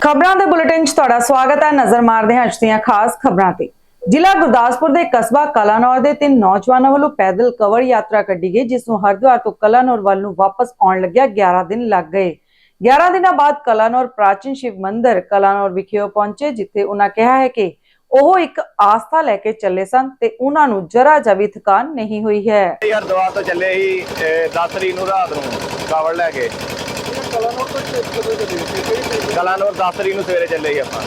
ਖਬਰਾਂ ਦੇ ਬੁਲੇਟਿਨ 'ਚ ਤੁਹਾਡਾ ਸਵਾਗਤ ਹੈ। ਨਜ਼ਰ ਮਾਰਦੇ ਹਾਂ ਅੱਜ ਦੀਆਂ ਖਾਸ ਖਬਰਾਂ ਤੇ। ਜ਼ਿਲ੍ਹਾ ਗੁਰਦਾਸਪੁਰ ਦੇ ਕਸਬਾ ਕਲਾਨੌਰ ਦੇ ਤਿੰਨ ਨੌਜਵਾਨਾਂ ਵੱਲੋਂ ਪੈਦਲ ਕਵਰ ਯਾਤਰਾ ਕੱਢੀ ਗਈ, ਜਿਸ ਨੂੰ ਹਰਿਦੁਆਰ ਤੋਂ ਕਲਾਨੌਰ ਵੱਲ ਨੂੰ ਵਾਪਸ ਆਉਣ ਲੱਗਿਆ। 11 ਦਿਨ ਲੱਗ ਗਏ। 11 ਦਿਨਾਂ ਬਾਅਦ ਕਲਾਨੌਰ ਪ੍ਰਾਚੀਨ ਸ਼ਿਵ ਮੰਦਿਰ ਕਲਾਨੌਰ ਵਿਖੇ ਉਹ ਪਹੁੰਚੇ, ਜਿੱਥੇ ਉਹਨਾਂ ਕਿਹਾ ਹੈ ਕਿ ਉਹ ਇੱਕ ਆਸਥਾ ਲੈ ਕੇ ਚੱਲੇ ਸਨ ਤੇ ਉਹਨਾਂ ਨੂੰ ਜਰਾ ਜਿਹਾ ਵੀ ਥਕਾਨ ਨਹੀਂ ਹੋਈ ਹੈ। ਯਾਰ ਤੋਂ ਚੱਲੇ ਸੀ 10 ਤਰੀਕ ਨੂੰ ਰਾਤ ਨੂੰ ਕਾਵੜ ਲੈ ਕੇ। ਕਲਾਨੌਰ ਤੋਂ ਕਿਦੋਂ ਦੇ ਦਿੱਤੇ ਕਲਾਨੌਰ 10 ਤਰੀਕ ਨੂੰ ਸਵੇਰੇ ਚੱਲੇ ਸੀ ਆਪਾਂ।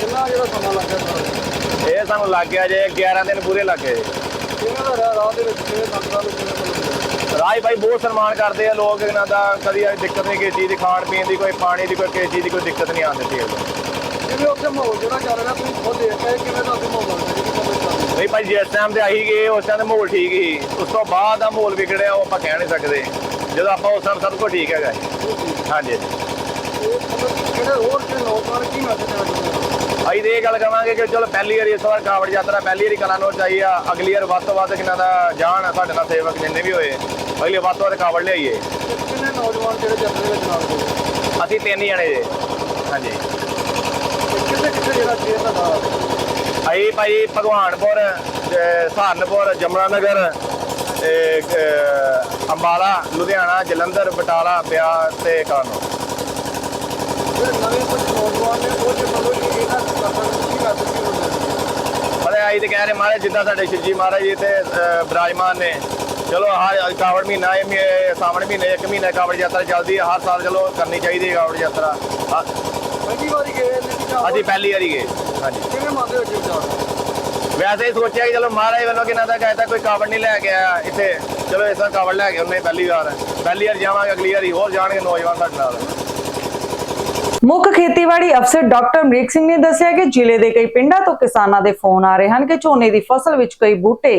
ਕਿੰਨਾ ਜਿਹੜਾ ਸਮਾਂ ਲੱਗਿਆ ਤੁਹਾਨੂੰ? ਇਹ ਸਾਨੂੰ ਲੱਗ ਗਿਆ ਜੇ 11 ਦਿਨ ਪੂਰੇ ਲੱਗ ਗਏ। ਕਿਵੇਂ ਦਾ ਰਿਹਾ ਰਾਹ ਦੇ ਵਿੱਚ? ਕਿਵੇਂ ਸੰਗਤਾਂ ਨੂੰ ਕਿਵੇਂ ਮਿਲਦਾ ਰਾਜ ਭਾਈ ਬਹੁਤ ਸਨਮਾਨ ਕਰਦੇ ਆ ਲੋਕ ਇਹਨਾਂ ਦਾ ਕਦੀ ਦਿੱਕਤ ਨਹੀਂ ਕਿਸੇ ਚੀਜ਼ ਦੀ ਖਾਣ ਪੀਣ ਦੀ ਕੋਈ ਪਾਣੀ ਦੀ ਕੋਈ ਕਿਸੇ ਚੀਜ਼ ਦੀ ਕੋਈ ਦਿੱਕਤ ਨਹੀਂ ਆਉਣ ਦਿੱਤੀ ਉਦੋਂ। ਜਿਵੇਂ ਉੱਥੇ ਮਾਹੌਲ ਜਿਹੜਾ ਚੱਲ ਰਿਹਾ ਤੁਸੀਂ ਖੁਦ ਦੇਖ ਕੇ ਕਿਵੇਂ ਦਾ ਉੱਥੇ ਮਾਹੌਲ ਨਹੀਂ ਭਾਈ ਜਿਸ ਟਾਈਮ ਤੇ ਆਹੀ ਗਏ ਉਸ ਟਾਈਮ ਤੇ ਮਾਹੌਲ ਠੀਕ ਸੀ। ਉਸ ਤੋਂ ਬਾਅਦ ਦਾ ਮਾਹੌਲ ਵਿਗੜਿਆ ਉਹ ਆਪਾਂ ਕਹਿ ਨਹੀਂ ਸਕਦੇ। ਜਦੋਂ ਆਪਾਂ ਉਸ ਟਾਈਮ ਸਭ ਕੁਝ ਠੀਕ ਹੈਗਾ। ਹਾਂਜੀ। ਜਿਹੜੇ ਹੋਰ ਜਿਹੜੇ ਨੌਜਵਾਨ ਕੀ ਮੈਸੇਜ ਦੇਣਾ ਚਾਹੁੰਦੇ ਹੋ ਅਸੀਂ ਤੇ ਇਹ ਗੱਲ ਕਵਾਂਗੇ ਕਿ ਚਲੋ ਪਹਿਲੀ ਵਾਰੀ ਇਸ ਵਾਰ ਕਾਵੜ ਯਾਤਰਾ ਪਹਿਲੀ ਵਾਰੀ ਕਲਾਨੌਰ ਚਾਹੀ ਆ। ਅਗਲੀ ਵਾਰ ਵੱਧ ਤੋਂ ਵੱਧ ਕਿਨਾਂ ਦਾ ਜਾਣ ਸਾਡੇ ਨਾਲ ਸੇਵਕ ਜਿੰਨੇ ਵੀ ਹੋਏ ਅਗਲੀ ਵੱਧ ਤੋਂ ਵੱਧ ਕਾਵੜ ਲਿਆਈਏ। ਤੇ ਕਿੰਨੇ ਨੌਜਵਾਨ ਜਿਹੜੇ ਜੱਥੇ ਵਿੱਚ ਨਾਲ ਗਏ ਅਸੀਂ ਤਿੰਨ ਹੀ ਜਣੇ ਜੇ। ਹਾਂਜੀ। ਤੇ ਕਿੱਥੇ ਕਿੱਥੇ ਜਿਹੜਾ ਸ਼ੇਰ ਦਾ ਦਾ ਅਸੀਂ ਭਾਈ ਭਗਵਾਨਪੁਰ ਤੇ ਸਹਾਰਨਪੁਰ ਜਮਨਾ ਨਗਰ ਤੇ ਅਹ, ਅੰਬਾਲਾ ਲੁਧਿਆਣਾ ਜਲੰਧਰ ਬਟਾਲਾ ਬਿਆਸ ਤੇ ਕਾਨੋ। ਨਵੇਂ ਕੁਝ ਨੌਜਵਾਨ ਨੇ ਉਹ ਜੇ ਮਤਲਬ ਕਿ ਇਹਨਾਂ ਕਰਨਾ ਕੀ ਮੈਸੇਜ ਕੀ ਹੁੰਦਾ ਪਰ ਅਸੀਂ ਤੇ ਕਹਿ ਰਹੇ ਮਹਾਰਾਜ ਜਿੱਦਾਂ ਸਾਡੇ ਸ਼ਿਵਜੀ ਮਹਾਰਾਜ ਜੀ ਤੇ ਬਰਾਜਮਾਨ ਨੇ। ਚਲੋ ਹਰ ਕਾਵੜ ਮਹੀਨਾ ਇਹ ਸਾਵਣ ਮਹੀਨੇ ਇੱਕ ਮਹੀਨਾ ਕਾਵੜ ਯਾਤਰਾ ਚੱਲਦੀ ਹੈ। ਹਰ ਸਾਲ ਚਲੋ ਕਰਨੀ ਚਾਹੀਦੀ ਹੈ ਕਾਵੜ ਯਾਤਰਾ। ਪਹਿਲੀ ਵਾਰੀ ਗਏ ਅਸੀਂ ਪਹਿਲੀ ਵਾਰੀ ਗਏ। ਹਾਂਜੀ। ਕਿਵੇਂ ਮੰਨਦੇ ਹੋ ਜੀ ਵੈਸੇ ਹੀ ਸੋਚਿਆ ਕਿ ਚਲੋ ਮਹਾਰਾਜ ਵੱਲੋਂ ਕਿਨਾਂ ਦਾ ਕਹਿਤਾ ਕੋਈ ਕਾਵੜ ਨਹੀਂ ਲੈ ਕੇ ਆਇਆ ਇੱਥੇ। ਚਲੋ ਇਸ ਵਾਰ ਕਾਵੜ ਲੈ ਕੇ ਉਹਨੇ ਪਹਿਲੀ ਵਾਰ। ਪਹਿਲੀ ਵਾਰ ਜਾਵਾਂਗੇ, ਅਗਲੀ ਵਾਰੀ ਹੋਰ ਜਾਣਗੇ ਨੌਜਵਾਨ ਸਾਡੇ ਨਾਲ। ਮੁੱਖ ਖੇਤੀਬਾੜੀ ਅਫਸਰ ਡਾਕਟਰ ਅਮਰੀਕ ਸਿੰਘ ਨੇ ਦੱਸਿਆ ਕਿ ਜ਼ਿਲ੍ਹੇ ਦੇ ਕਈ ਪਿੰਡਾਂ ਤੋਂ ਕਿਸਾਨਾਂ ਦੇ ਫੋਨ ਆ ਰਹੇ ਹਨ ਕਿ ਝੋਨੇ ਦੀ ਫਸਲ ਵਿੱਚ ਕਈ ਬੂਟੇ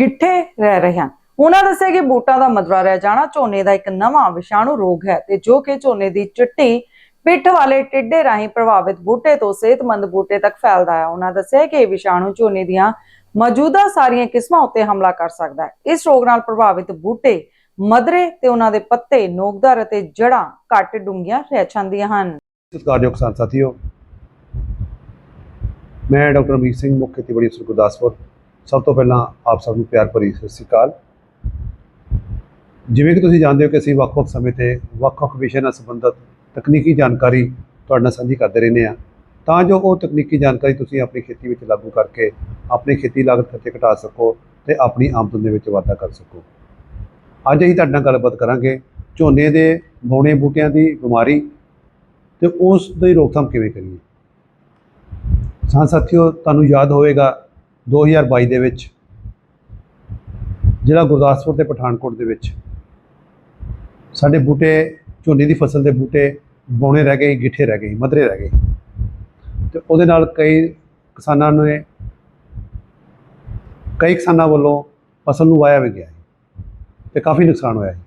ਗਿੱਠੇ ਰਹਿ ਰਹੇ ਹਨ। ਉਹਨਾਂ ਦੱਸਿਆ ਕਿ ਬੂਟਾਂ ਦਾ ਮਦਰਾ ਰਹਿ ਜਾਣਾ ਝੋਨੇ ਦਾ ਇੱਕ ਨਵਾਂ ਵਿਸ਼ਾਣੂ ਰੋਗ ਹੈ ਤੇ ਜੋ ਕਿ ਝੋਨੇ ਦੀ ਚਿੱਟੀ ਪਿੱਠ ਵਾਲੇ ਟਿੱਡੇ ਰਾਹੀਂ ਪ੍ਰਭਾਵਿਤ ਬੂਟੇ ਤੋਂ ਸਿਹਤਮੰਦ ਬੂਟੇ ਤੱਕ ਫੈਲਦਾ ਹੈ। ਉਹਨਾਂ ਦੱਸਿਆ ਕਿ ਇਹ ਵਿਸ਼ਾਣੂ ਝੋਨੇ ਦੀਆਂ ਮੌਜੂਦਾ ਸਾਰੀਆਂ ਕਿਸਮਾਂ ਉੱਤੇ ਹਮਲਾ ਕਰ ਸਕਦਾ ਹੈ। ਇਸ ਰੋਗ ਨਾਲ ਪ੍ਰਭਾਵਿਤ ਬੂਟੇ, ਮਦਰੇ ਤੇ ਉਹਨਾਂ ਦੇ ਪੱਤੇ, ਨੋਕਦਾਰ ਅਤੇ ਜੜਾਂ ਘੱਟ ਡੂੰਘੀਆਂ ਰਹਿ ਜਾਂਦੀਆਂ ਹਨ। ਸਤਿਕਾਰਯੋਗ ਕਿਸਾਨ ਸਾਥੀਓ, ਮੈਂ ਡਾਕਟਰ ਅਮੀਰ ਸਿੰਘ, ਮੁੱਖ ਖੇਤੀਬਾੜੀ ਅਫਸਰ ਗੁਰਦਾਸਪੁਰ। ਸਭ ਤੋਂ ਪਹਿਲਾਂ ਆਪ ਸਭ ਨੂੰ ਪਿਆਰ ਭਰੀ ਸਤਿ ਸ੍ਰੀ ਅਕਾਲ। ਜਿਵੇਂ ਕਿ ਤੁਸੀਂ ਜਾਣਦੇ ਹੋ ਕਿ ਅਸੀਂ ਵੱਖ-ਵੱਖ ਸਮੇਂ ਤੇ ਵੱਖ-ਵੱਖ ਵਿਸ਼ੇ ਨਾਲ ਸੰਬੰਧਿਤ ਤਕਨੀਕੀ ਜਾਣਕਾਰੀ ਤੁਹਾਡੇ ਨਾਲ ਸਾਂਝੀ ਕਰਦੇ ਰਹਿੰਦੇ ਆ ਤਾਂ ਜੋ ਉਹ ਤਕਨੀਕੀ ਜਾਣਕਾਰੀ ਤੁਸੀਂ ਆਪਣੀ ਖੇਤੀ ਵਿੱਚ ਲਾਗੂ ਕਰਕੇ ਆਪਣੀ ਖੇਤੀ ਲਾਗਤ ਖਰਚੇ ਘਟਾ ਸਕੋ ਤੇ ਆਪਣੀ ਆਮਦਨ ਦੇ ਵਿੱਚ ਵਾਧਾ ਕਰ ਸਕੋ। ਅੱਜ ਅਸੀਂ ਤੁਹਾਡੇ ਨਾਲ ਗੱਲਬਾਤ ਕਰਾਂਗੇ ਝੋਨੇ ਦੇ ਬੌਣੇ ਬੂਟਿਆਂ ਦੀ ਬਿਮਾਰੀ ਤੇ ਉਸ ਦੀ ਰੋਕਥਾਮ ਕਿਵੇਂ ਕਰੀਏ। ਸਾਂ ਸਾਥੀਓ, ਤੁਹਾਨੂੰ ਯਾਦ ਹੋਵੇਗਾ 2022 ਦੇ ਵਿੱਚ ਜ਼ਿਲ੍ਹਾ ਗੁਰਦਾਸਪੁਰ ਤੇ ਪਠਾਨਕੋਟ ਦੇ ਵਿੱਚ ਸਾਡੇ ਬੂਟੇ, ਝੋਨੇ ਦੀ ਫਸਲ ਦੇ ਬੂਟੇ ਬੌਣੇ ਰਹਿ ਗਏ, ਗਿੱਠੇ ਰਹਿ ਗਏ, ਮਧਰੇ ਰਹਿ ਗਏ। ਤੇ ਉਹਦੇ ਨਾਲ ਕਈ ਕਿਸਾਨਾਂ ਨੇ ਕਈ ਕਿਸਾਨਾਂ ਵੱਲੋਂ ਫਸਲ ਨੂੰ ਵਾਇਆ ਵੀ ਗਿਆ ਹੈ ਤੇ ਕਾਫੀ ਨੁਕਸਾਨ ਹੋਇਆ ਹੈ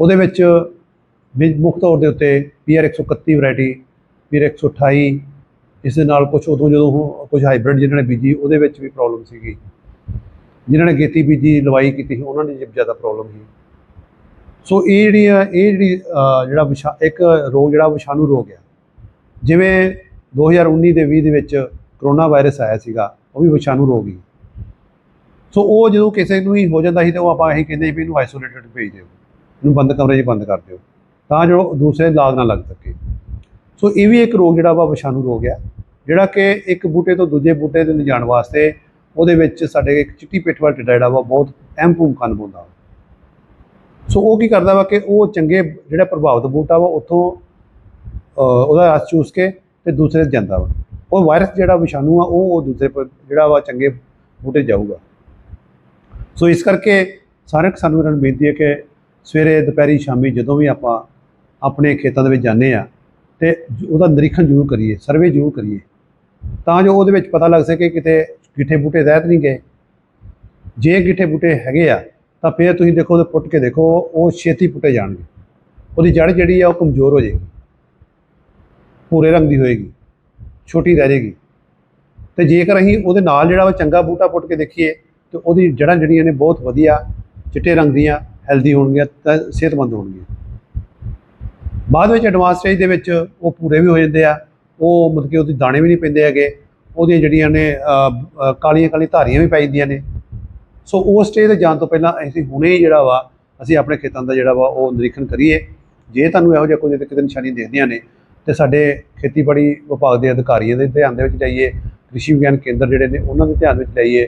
ਉਹਦੇ ਵਿੱਚ ਵੀ ਮੁੱਖ ਤੌਰ ਦੇ ਉੱਤੇ ਪੀਆਰ 131 ਵੈਰਾਈਟੀ, ਪੀਆਰ 128 ਇਸ ਦੇ ਨਾਲ ਕੁਝ ਉਦੋਂ ਜਦੋਂ ਉਹ ਕੁਝ ਹਾਈਬ੍ਰਿਡ ਜਿਨ੍ਹਾਂ ਨੇ ਬੀਜੀ, ਉਹਦੇ ਵਿੱਚ ਵੀ ਪ੍ਰੋਬਲਮ ਸੀਗੀ। ਜਿਨ੍ਹਾਂ ਨੇ ਗੇਤੀ ਬੀਜੀ, ਲਵਾਈ ਕੀਤੀ ਸੀ, ਉਹਨਾਂ ਦੀ ਜ਼ਿਆਦਾ ਪ੍ਰੋਬਲਮ ਸੀ। ਸੋ ਇਹ ਜਿਹੜੀ ਆ ਇਹ ਜਿਹੜੀ ਜਿਹੜਾ ਵਿਸ਼ਾ, ਇੱਕ ਰੋਗ, ਜਿਹੜਾ ਵਿਸ਼ਾਣੂ ਰੋਗ ਹੈ ਜਿਵੇਂ 2019 ਦੇ 20 ਦੇ ਵਿੱਚ ਕਰੋਨਾ ਵਾਇਰਸ ਆਇਆ ਸੀਗਾ, ਉਹ ਵੀ ਵਿਸ਼ਾਣੂ ਰੋਗ ਹੀ। ਸੋ ਉਹ ਜਦੋਂ ਕਿਸੇ ਨੂੰ ਹੀ ਹੋ ਜਾਂਦਾ ਸੀ ਤੇ ਉਹ ਆਪਾਂ ਇਹੀ ਕਹਿੰਦੇ ਵੀ ਇਹਨੂੰ ਆਈਸੋਲੇਟਡ ਭੇਜ ਦਿਓ, ਇਹਨੂੰ ਬੰਦ ਕਮਰੇ 'ਚ ਬੰਦ ਕਰ ਦਿਓ, ਤਾਂ ਜੋ ਦੂਸਰੇ ਲਾਗ ਨਾ ਲੱਗ ਸਕੇ। ਸੋ ਇਹ ਵੀ ਇੱਕ ਰੋਗ ਜਿਹੜਾ ਵਾ ਵਿਸ਼ਾਣੂ ਰੋਗ ਆ, ਜਿਹੜਾ ਕਿ ਇੱਕ ਬੂਟੇ ਤੋਂ ਦੂਜੇ ਬੂਟੇ ਤੇ ਲਿਜਾਣ ਵਾਸਤੇ ਉਹਦੇ ਵਿੱਚ ਸਾਡੇ ਇੱਕ ਚਿੱਟੀ ਪਿੱਠ ਵਾਲਾ ਟਿੱਡਾ ਜਿਹੜਾ ਵਾ ਬਹੁਤ ਅਹਿਮ ਭੂਮਿਕਾ ਨਿਭਾਉਂਦਾ ਵਾ। ਸੋ ਉਹ ਕੀ ਕਰਦਾ ਵਾ ਕਿ ਉਹ ਚੰਗੇ ਜਿਹੜਾ ਪ੍ਰਭਾਵਿਤ ਬੂਟਾ ਵਾ, ਉੱਥੋਂ ਉਹਦਾ ਰਸ ਚੂਸ ਕੇ ਤੇ ਦੂਸਰੇ 'ਚ ਜਾਂਦਾ ਵਾ। ਉਹ ਵਾਇਰਸ ਜਿਹੜਾ ਵਿਸ਼ਾਣੂ ਆ, ਉਹ ਉਹ ਦੂਸਰੇ ਜਿਹੜਾ ਵਾ ਚੰਗੇ ਬੂਟੇ 'ਚ ਜਾਊਗਾ। ਸੋ ਇਸ ਕਰਕੇ ਸਾਰੇ ਕਿਸਾਨਾਂ ਨੂੰ ਬੇਨਤੀ ਹੈ ਕਿ ਸਵੇਰੇ, ਦੁਪਹਿਰੀ, ਸ਼ਾਮੀ ਜਦੋਂ ਵੀ ਆਪਾਂ ਆਪਣੇ ਖੇਤਾਂ ਦੇ ਵਿੱਚ ਜਾਂਦੇ ਆ ਤੇ ਉਹਦਾ ਨਿਰੀਖਣ ਜ਼ਰੂਰ ਕਰੀਏ ਸਰਵੇ ਜ਼ਰੂਰ ਕਰੀਏ। ਤਾਂ ਜੋ ਉਹਦੇ ਵਿੱਚ ਪਤਾ ਲੱਗ ਸਕੇ ਕਿਤੇ ਗਿੱਠੇ ਬੂਟੇ ਰਹਿਤ ਨਹੀਂ ਗਏ। ਜੇ ਗਿੱਠੇ ਬੂਟੇ ਹੈਗੇ ਆ, ਤਾਂ ਫਿਰ ਤੁਸੀਂ ਦੇਖੋ, ਉਹਦੇ ਪੁੱਟ ਕੇ ਦੇਖੋ, ਉਹ ਛੇਤੀ ਪੁੱਟੇ ਜਾਣਗੇ। ਉਹਦੀ ਜੜ ਜਿਹੜੀ ਆ, ਉਹ ਕਮਜ਼ੋਰ ਹੋ ਜਾਏਗੀ। ਭੂਰੇ ਰੰਗ ਦੀ ਹੋਏਗੀ, ਛੋਟੀ ਰਹਿ ਜਾਏਗੀ ਤੇ ਜੇਕਰ ਅਸੀਂ ਉਹਦੇ ਨਾਲ ਜਿਹੜਾ ਵਾ ਚੰਗਾ ਬੂਟਾ ਪੁੱਟ ਕੇ ਦੇਖੀਏ, ਤੇ ਉਹਦੀ ਜੜ੍ਹਾਂ ਜਿਹੜੀਆਂ ਨੇ ਬਹੁਤ ਵਧੀਆ, ਚਿੱਟੇ ਰੰਗ ਦੀਆਂ ਹੈਲਦੀ ਹੋਣਗੀਆਂ, ਤਾਂ ਸਿਹਤਮੰਦ ਹੋਣਗੀਆਂ। ਬਾਅਦ ਵਿੱਚ ਐਡਵਾਂਸ ਸਟੇਜ ਦੇ ਵਿੱਚ ਉਹ ਪੂਰੇ ਵੀ ਹੋ ਜਾਂਦੇ ਆ, ਉਹ ਮਤਲਬ ਕਿ ਉਹਦੇ ਦਾਣੇ ਵੀ ਨਹੀਂ ਪੈਂਦੇ ਹੈਗੇ, ਉਹਦੀਆਂ ਜਿਹੜੀਆਂ ਨੇ ਕਾਲੀਆਂ ਕਾਲੀਆਂ ਧਾਰੀਆਂ ਵੀ ਪੈ ਜਾਂਦੀਆਂ ਨੇ। ਸੋ ਉਸ ਸਟੇਜ ਤੇ ਜਾਣ ਤੋਂ ਪਹਿਲਾਂ ਅਸੀਂ ਹੁਣੇ ਜਿਹੜਾ ਵਾ, ਅਸੀਂ ਆਪਣੇ ਖੇਤਾਂ ਦਾ ਜਿਹੜਾ ਵਾ ਉਹ ਨਿਰੀਖਣ ਕਰੀਏ। ਜੇ ਤੁਹਾਨੂੰ ਇਹੋ ਜਿਹਾ ਕੋਈ ਕਿਤੇ ਨਿਸ਼ਾਨੀ ਦੇਖਦੀਆਂ ਨੇ ਤੇ ਸਾਡੇ ਖੇਤੀਬਾੜੀ ਵਿਭਾਗ ਦੇ ਅਧਿਕਾਰੀਆਂ ਦੇ ਧਿਆਨ ਦੇ ਵਿੱਚ ਜਾਈਏ, ਕ੍ਰਿਸ਼ੀ ਵਿਗਿਆਨ ਕੇਂਦਰ ਜਿਹੜੇ ਨੇ ਉਹਨਾਂ ਦੇ ਧਿਆਨ ਵਿੱਚ ਜਾਈਏ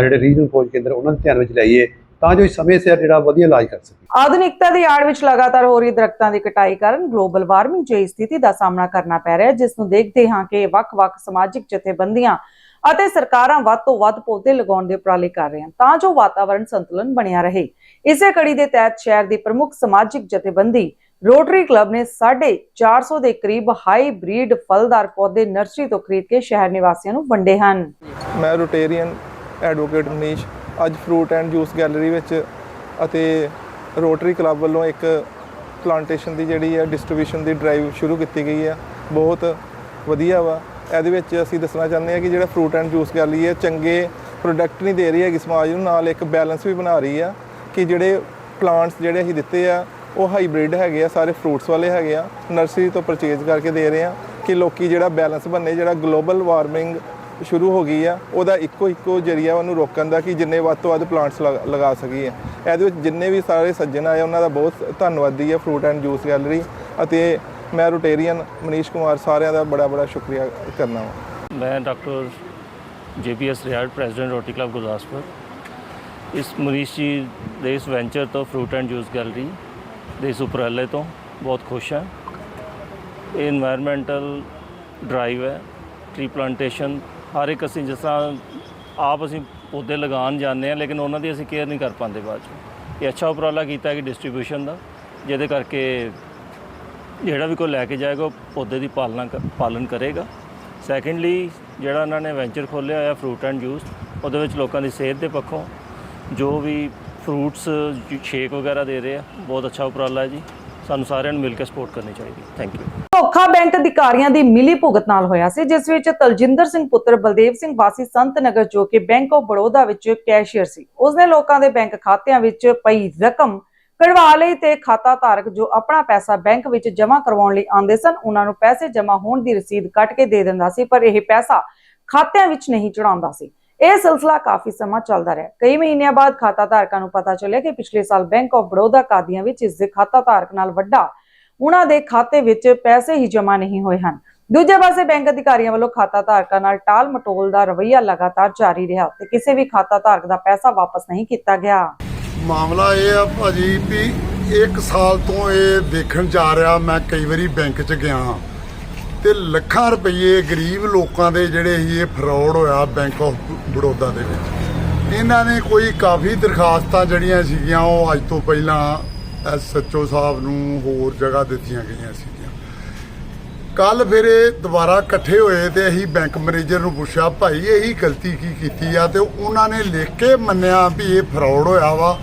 ਜਿਹੜੇ ਰੀਜਨਲ ਖੋਜ ਕੇਂਦਰ ਉਹਨਾਂ ਦੇ ਧਿਆਨ ਵਿੱਚ ਜਾਈਏ, ਤਾਂ ਜੋ ਸਮੇਂ ਸਿਰ ਜਿਹੜਾ ਵਧੀਆ ਇਲਾਜ ਕਰ ਸਕੀਏ ਆਧੁਨਿਕਤਾ ਦੀ ਆੜ ਵਿੱਚ ਲਗਾਤਾਰ ਹੋ ਰਹੀ ਦਰਖਤਾਂ ਦੀ ਕਟਾਈ ਕਾਰਨ ਗਲੋਬਲ ਵਾਰਮਿੰਗ ਜਿਹੀ ਸਥਿਤੀ ਦਾ ਸਾਹਮਣਾ ਕਰਨਾ ਪੈ ਰਿਹਾ ਹੈ, ਜਿਸ ਨੂੰ ਦੇਖਦੇ ਹਾਂ ਕਿ ਵੱਖ-ਵੱਖ ਸਮਾਜਿਕ ਜਥੇਬੰਦੀਆਂ ਅਤੇ ਸਰਕਾਰਾਂ ਵੱਧ ਤੋਂ ਵੱਧ ਪੌਦੇ ਲਗਾਉਣ ਦੇ ਉਪਰਾਲੇ ਕਰ ਰਹੇ ਹਨ, ਤਾਂ ਜੋ ਵਾਤਾਵਰਣ ਸੰਤੁਲਨ ਬਣਿਆ ਰਹੇ। ਇਸੇ ਕੜੀ ਦੇ ਤਹਿਤ ਸ਼ਹਿਰ ਦੀ ਪ੍ਰਮੁੱਖ ਸਮਾਜਿਕ ਜਥੇਬੰਦੀ ਰੋਟਰੀ ਕਲੱਬ ਨੇ 450 ਦੇ ਕਰੀਬ ਹਾਈ ਬਰੀਡ ਫਲਦਾਰ ਪੌਦੇ ਨਰਸਰੀ ਤੋਂ ਖਰੀਦ ਕੇ ਸ਼ਹਿਰ ਨਿਵਾਸੀਆਂ ਨੂੰ ਵੰਡੇ ਹਨ। ਮੈਂ ਰੋਟੇਰੀਅਨ ਐਡਵੋਕੇਟ ਮਨੀਸ਼, ਅੱਜ ਫਰੂਟ ਐਂਡ ਜੂਸ ਗੈਲਰੀ ਵਿੱਚ ਅਤੇ ਰੋਟਰੀ ਕਲੱਬ ਵੱਲੋਂ ਇੱਕ ਪਲਾਂਟੇਸ਼ਨ ਦੀ ਜਿਹੜੀ ਹੈ ਡਿਸਟ੍ਰੀਬਿਊਸ਼ਨ ਦੀ ਡਰਾਈਵ ਸ਼ੁਰੂ ਕੀਤੀ ਗਈ ਹੈ। ਬਹੁਤ ਵਧੀਆ ਵਾ। ਇਹਦੇ ਵਿੱਚ ਅਸੀਂ ਦੱਸਣਾ ਚਾਹੁੰਦੇ ਹਾਂ ਕਿ ਜਿਹੜਾ ਫਰੂਟ ਐਂਡ ਜੂਸ ਗੈਲਰੀ ਹੈ, ਚੰਗੇ ਪ੍ਰੋਡਕਟ ਨਹੀਂ ਦੇ ਰਹੀ ਹੈਗੀ। ਸਮਾਜ ਨੂੰ ਨਾਲ ਇੱਕ ਬੈਲੈਂਸ ਵੀ ਬਣਾ ਰਹੀ ਆ ਕਿ ਜਿਹੜੇ ਪਲਾਂਟਸ ਜਿਹੜੇ ਅਸੀਂ ਦਿੱਤੇ ਆ ਉਹ ਹਾਈਬ੍ਰਿਡ ਹੈਗੇ ਆ, ਸਾਰੇ ਫਰੂਟਸ ਵਾਲੇ ਹੈਗੇ ਆ ਨਰਸਰੀ ਤੋਂ ਪਰਚੇਜ਼ ਕਰਕੇ ਦੇ ਰਹੇ ਆ ਕਿ ਲੋਕੀ ਜਿਹੜਾ ਬੈਲੈਂਸ ਬੰਨੇ ਜਿਹੜਾ ਗਲੋਬਲ ਵਾਰਮਿੰਗ ਸ਼ੁਰੂ ਹੋ ਗਈ ਆ, ਉਹਦਾ ਇੱਕੋ ਇੱਕੋ ਜਰੀਆ ਉਹਨੂੰ ਰੋਕਣ ਦਾ ਕਿ ਜਿੰਨੇ ਵੱਧ ਤੋਂ ਵੱਧ ਪਲਾਂਟਸ ਲਗਾ ਸਕੀਏ। ਇਹਦੇ ਵਿੱਚ ਜਿੰਨੇ ਵੀ ਸਾਰੇ ਸੱਜਣ ਆਏ, ਉਹਨਾਂ ਦਾ ਬਹੁਤ ਧੰਨਵਾਦੀ ਆ ਫਰੂਟ ਐਂਡ ਜੂਸ ਗੈਲਰੀ ਅਤੇ ਮੈਂ ਰੋਟੇਰੀਅਨ ਮਨੀਸ਼ ਕੁਮਾਰ ਸਾਰਿਆਂ ਦਾ ਬੜਾ ਬੜਾ ਸ਼ੁਕਰੀਆ ਕਰਨਾ ਵਾ। ਮੈਂ doctor JPS Riar president rotary club Gurdaspur. ਇਸ ਮਨੀਸ਼ ਜੀ ਦੇ ਇਸ ਵੈਂਚਰ ਤੋਂ ਫਰੂਟ ਐਂਡ ਜੂਸ ਗੈਲਰੀ ਦੇ ਇਸ ਉਪਰਾਲੇ ਤੋਂ ਬਹੁਤ ਖੁਸ਼ ਹਾਂ। ਇਹ এনवायरमेंटਲ ਡਰਾਈਵ ਹੈ ਟ੍ਰੀ ਪਲਾਂਟੇਸ਼ਨ ਹਰ ਇੱਕ ਅਸੀਂ ਜਿਸ ਤਰ੍ਹਾਂ ਆਪ ਅਸੀਂ ਪੌਦੇ ਲਗਾਉਣ ਜਾਂਦੇ ਆ ਲੇਕਿਨ ਉਹਨਾਂ ਦੀ ਅਸੀਂ ਕੇਅਰ ਨਹੀਂ ਕਰ ਪਾਉਂਦੇ ਬਾਅਦ ਚ। ਇਹ ਅੱਛਾ ਉਪਰਾਲਾ ਕੀਤਾ ਹੈ ਕਿ ਡਿਸਟ੍ਰੀਬਿਊਸ਼ਨ ਦਾ, ਜਿਹਦੇ ਕਰਕੇ ਜਿਹੜਾ ਵੀ ਕੋਈ ਲੈ ਕੇ ਜਾਏਗਾ ਪੌਦੇ ਦੀ ਪਾਲਣਾ ਪਾਲਣ ਕਰੇਗਾ। ਸੈਕੰਡਲੀ ਜਿਹੜਾ ਉਹਨਾਂ ਨੇ ਵੈਂਚਰ ਖੋਲ੍ਹਿਆ ਹੋਇਆ ਫਰੂਟ ਐਂਡ ਜੂਸ ਉਹਦੇ ਵਿੱਚ ਲੋਕਾਂ ਦੀ ਸਿਹਤ ਦੇ ਪੱਖੋਂ ਜੋ ਵੀ ਫਰੂਟਸ ਸ਼ੇਕ ਵਗੈਰਾ ਦੇ ਰਹੇ ਆ। ਬਹੁਤ ਅੱਛਾ ਉਪਰਾਲਾ ਹੈ ਜੀ। ਸਾਨੂੰ ਸਾਰਿਆਂ ਨੂੰ ਮਿਲ ਕੇ ਸਪੋਰਟ ਕਰਨੀ ਚਾਹੀਦੀ ਥੈਂਕ ਯੂ ਧੋਖਾ ਬੈਂਕ ਅਧਿਕਾਰੀਆਂ ਦੀ ਮਿਲੀ ਭੁਗਤ ਨਾਲ ਹੋਇਆ ਸੀ, ਜਿਸ ਵਿੱਚ ਤਲਜਿੰਦਰ ਸਿੰਘ ਪੁੱਤਰ, ਬਲਦੇਵ ਸਿੰਘ ਵਾਸੀ ਸੰਤ ਨਗਰ, ਜੋ ਕਿ ਬੈਂਕ ਆਫ ਬੜੌਦਾ ਵਿੱਚ ਕੈਸ਼ੀਅਰ ਸੀ, ਉਸਨੇ ਲੋਕਾਂ ਦੇ ਬੈਂਕ ਖਾਤਿਆਂ ਵਿੱਚ ਪਈ ਰਕਮ ਕਢਵਾ ਲਈ ਤੇ ਖਾਤਾ ਧਾਰਕ ਜੋ ਆਪਣਾ ਪੈਸਾ ਬੈਂਕ ਵਿੱਚ ਜਮ੍ਹਾਂ ਕਰਵਾਉਣ ਲਈ ਆਉਂਦੇ ਸਨ, ਉਹਨਾਂ ਨੂੰ ਪੈਸੇ ਜਮ੍ਹਾਂ ਹੋਣ ਦੀ ਰਸੀਦ ਕੱਟ ਕੇ ਦੇ ਦਿੰਦਾ ਸੀ, ਪਰ ਇਹ ਪੈਸਾ ਖਾਤਿਆਂ ਵਿੱਚ ਨਹੀਂ ਚੜਾਉਂਦਾ ਸੀ। ਇਹ ਸਿਲਸਿਲਾ ਕਾਫੀ ਸਮਾਂ ਚੱਲਦਾ ਰਿਹਾ। ਕਈ ਮਹੀਨਿਆਂ ਬਾਅਦ ਖਾਤਾ ਧਾਰਕਾਂ ਨੂੰ ਪਤਾ ਚੱਲਿਆ ਕਿ ਪਿਛਲੇ ਸਾਲ ਬੈਂਕ ਆਫ ਬੜੌਦਾ ਕਾਦੀਆਂ ਵਿੱਚ ਇਸ ਦੇ ਖਾਤਾ ਧਾਰਕ ਨਾਲ ਵੱਡਾ, ਉਹਨਾਂ ਦੇ ਖਾਤੇ ਵਿੱਚ ਪੈਸੇ ਹੀ ਜਮ੍ਹਾਂ ਨਹੀਂ ਹੋਏ ਹਨ। ਦੂਜੇ ਪਾਸੇ ਬੈਂਕ ਅਧਿਕਾਰੀਆਂ ਵੱਲੋਂ ਖਾਤਾ ਧਾਰਕਾਂ ਨਾਲ ਟਾਲ ਮਟੋਲ ਦਾ ਰਵੱਈਆ ਲਗਾਤਾਰ ਜਾਰੀ ਰਿਹਾ ਤੇ ਕਿਸੇ ਵੀ ਖਾਤਾ ਧਾਰਕ ਦਾ ਪੈਸਾ ਵਾਪਸ ਨਹੀਂ ਕੀਤਾ ਗਿਆ। ਮਾਮਲਾ ਇਹ ਆ ਭਾਜੀ ਵੀ ਇੱਕ ਸਾਲ ਤੋਂ ਇਹ ਦੇਖਣ ਜਾ ਰਿਹਾ, ਮੈਂ ਕਈ ਵਾਰੀ ਬੈਂਕ 'ਚ ਗਿਆ। ਹਾਂ ਤੇ ਲੱਖਾਂ ਰੁਪਏ ਗਰੀਬ ਲੋਕਾਂ ਦੇ ਜਿਹੜੇ ਸੀ ਇਹ ਫਰਾਡ ਹੋਇਆ ਬੈਂਕ ਆਫ ਬੜੌਦਾ ਦੇ ਵਿੱਚ। ਇਹਨਾਂ ਨੇ ਕੋਈ ਕਾਫੀ ਦਰਖਾਸਤਾਂ ਜਿਹੜੀਆਂ ਸੀਗੀਆਂ, ਉਹ ਅੱਜ ਤੋਂ ਪਹਿਲਾਂ ਐਸਐਚਓ ਸਾਹਿਬ ਨੂੰ ਹੋਰ ਜਗ੍ਹਾ ਦਿੱਤੀਆਂ ਗਈਆਂ ਸੀਗੀਆਂ। ਕੱਲ ਫਿਰ ਇਹ ਦੁਬਾਰਾ ਇਕੱਠੇ ਹੋਏ ਤੇ ਅਸੀਂ ਬੈਂਕ ਮੈਨੇਜਰ ਨੂੰ ਪੁੱਛਿਆ, ਭਾਈ, ਇਹੀ ਗਲਤੀ ਕੀ ਕੀਤੀ ਆ? ਤੇ ਉਹਨਾਂ ਨੇ ਲਿਖ ਕੇ ਮੰਨਿਆ ਵੀ ਇਹ ਫਰਾਡ ਹੋਇਆ ਵਾ।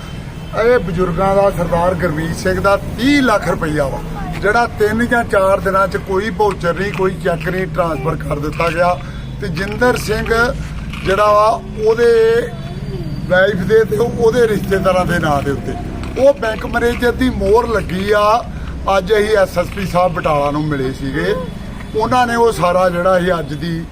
ਇਹ ਬਜ਼ੁਰਗਾਂ ਦਾ ਸਰਦਾਰ ਗੁਰਮੀਤ ਸਿੰਘ ਦਾ 30 ਲੱਖ ਰੁਪਈਆ ਵਾ। ਜਿਹੜਾ 3 ਜਾਂ 4 ਦਿਨਾਂ 'ਚ ਕੋਈ ਵoucher ਨਹੀਂ, ਕੋਈ ਚੈੱਕ ਨਹੀਂ ਟ੍ਰਾਂਸਫਰ ਕਰ ਦਿੱਤਾ ਗਿਆ। ਤੇ ਜਿੰਦਰ ਸਿੰਘ ਜਿਹੜਾ ਵਾ, ਉਹਦੇ ਵਾਈਫ ਦੇ ਤੇ ਉਹਦੇ ਰਿਸ਼ਤੇਦਾਰਾਂ ਦੇ ਨਾਂ ਦੇ ਉੱਤੇ। ਉਹ ਬੈਂਕ ਮੈਨੇਜਰ ਦੀ ਮੋਹਰ ਲੱਗੀ ਆ। ਅੱਜ ਅਸੀਂ ਐਸਐਸਪੀ ਸਾਹਿਬ ਬਟਾਲਾ ਨੂੰ ਮਿਲੇ ਸੀਗੇ। ਉਹਨਾਂ ਨੇ ਉਹ ਸਾਰਾ ਜਿਹੜਾ ਇਹ ਅੱਜ ਦੀ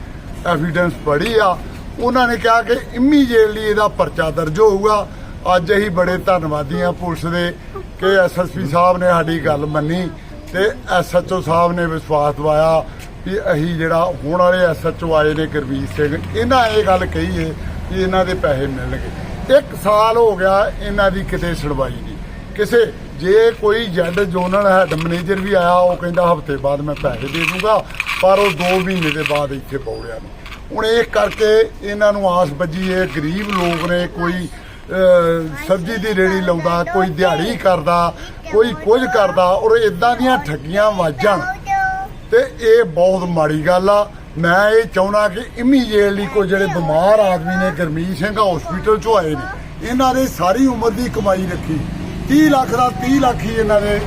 ਐਵੀਡੈਂਸ ਪੜ੍ਹੀ ਆ। ਉਹਨਾਂ ਨੇ ਕਿਹਾ ਕਿ ਇਮੀਡੀਏਟਲੀ ਇਹਦਾ ਪਰਚਾ ਦਰਜ ਹੋਊਗਾ। ਅੱਜ ਅਸੀਂ ਬੜੇ ਧੰਨਵਾਦੀ ਆ ਪੁਲਿਸ ਦੇ ਕਿ ਐਸਐਸਪੀ ਸਾਹਿਬ ਨੇ ਸਾਡੀ ਗੱਲ ਮੰਨੀ। ਤੇ ਐਸਐਚਓ ਸਾਹਿਬ ਨੇ ਵਿਸ਼ਵਾਸ ਦਿਵਾਇਆ ਵੀ ਅਸੀਂ ਜਿਹੜਾ ਹੁਣ ਵਾਲੇ ਐਸਐਚਓ ਆਏ ਨੇ ਗੁਰਵੀਰ ਸਿੰਘ, ਇਹਨਾਂ ਇਹ ਗੱਲ ਕਹੀ ਹੈ ਕਿ ਇਹਨਾਂ ਦੇ ਪੈਸੇ ਮਿਲਣਗੇ। ਇੱਕ ਸਾਲ ਹੋ ਗਿਆ ਇਹਨਾਂ ਦੀ ਕਿਤੇ ਸੁਣਵਾਈ ਨਹੀਂ। ਕਿਸੇ, ਜੇ ਕੋਈ ਜੈਡ ਜ਼ੋਨਲ ਹੈਡ ਮੈਨੇਜਰ ਵੀ ਆਇਆ, ਉਹ ਕਹਿੰਦਾ ਹਫ਼ਤੇ ਬਾਅਦ ਮੈਂ ਪੈਸੇ ਦੇ ਦੂੰਗਾ, ਪਰ ਉਹ 2 ਮਹੀਨੇ ਦੇ ਬਾਅਦ ਇੱਥੇ ਪੌੜਿਆ ਨਹੀਂ। ਹੁਣ ਇਹ ਕਰਕੇ ਇਹਨਾਂ ਨੂੰ ਆਸ ਵੱਜੀ, ਇਹ ਗਰੀਬ ਲੋਕ ਨੇ, ਕੋਈ ਸਬਜ਼ੀ ਦੀ ਰੇੜੀ ਲਾਉਂਦਾ, ਕੋਈ ਦਿਹਾੜੀ ਕਰਦਾ, ਕੋਈ ਕੁਝ ਕਰਦਾ, ਔਰ ਇਦਾਂ ਦੀਆਂ ਠੱਗੀਆਂ ਵਾਜਣ ਤੇ ਇਹ ਬਹੁਤ ਮਾੜੀ ਗੱਲ ਆ। ਮੈਂ ਇਹ ਚਾਹੁੰਦਾ ਕਿ ਇਮੀਡੀਏਟਲੀ ਕੋਈ ਜਿਹੜੇ ਬਿਮਾਰ ਆਦਮੀ ਨੇ ਗਰਮੀਤ ਸਿੰਘ ਹਸਪੀਟਲ ਚੋਂ ਆਏ ਨੇ, ਇਹਨਾਂ ਨੇ ਸਾਰੀ ਉਮਰ ਦੀ ਕਮਾਈ ਰੱਖੀ। 30 ਲੱਖ ਦਾ 30 ਲੱਖ ਹੀ ਇਹਨਾਂ ਨੇ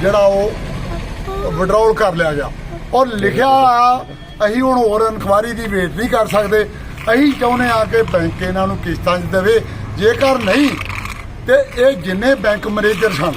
ਜਿਹੜਾ ਉਹ ਵਿਡਰਾਲ ਕਰ ਲਿਆ ਗਿਆ। ਔਰ ਲਿਖਿਆ ਆ, ਅਸੀਂ ਹੁਣ ਹੋਰ ਇਨਕੁਆਰੀ ਦੀ ਵੇਟ ਨਹੀਂ ਕਰ ਸਕਦੇ। ਅਸੀਂ ਚਾਹੁੰਦੇ ਆ ਕਿ ਬੈਂਕ ਇਹਨਾਂ ਨੂੰ ਕਿਸ਼ਤਾਂ 'ਚ ਦੇਵੇ। ਜੇਕਰ ਨਹੀਂ, ਤੇ ਇਹ ਜਿੰਨੇ ਬੈਂਕ ਮੈਨੇਜਰ ਸਨ,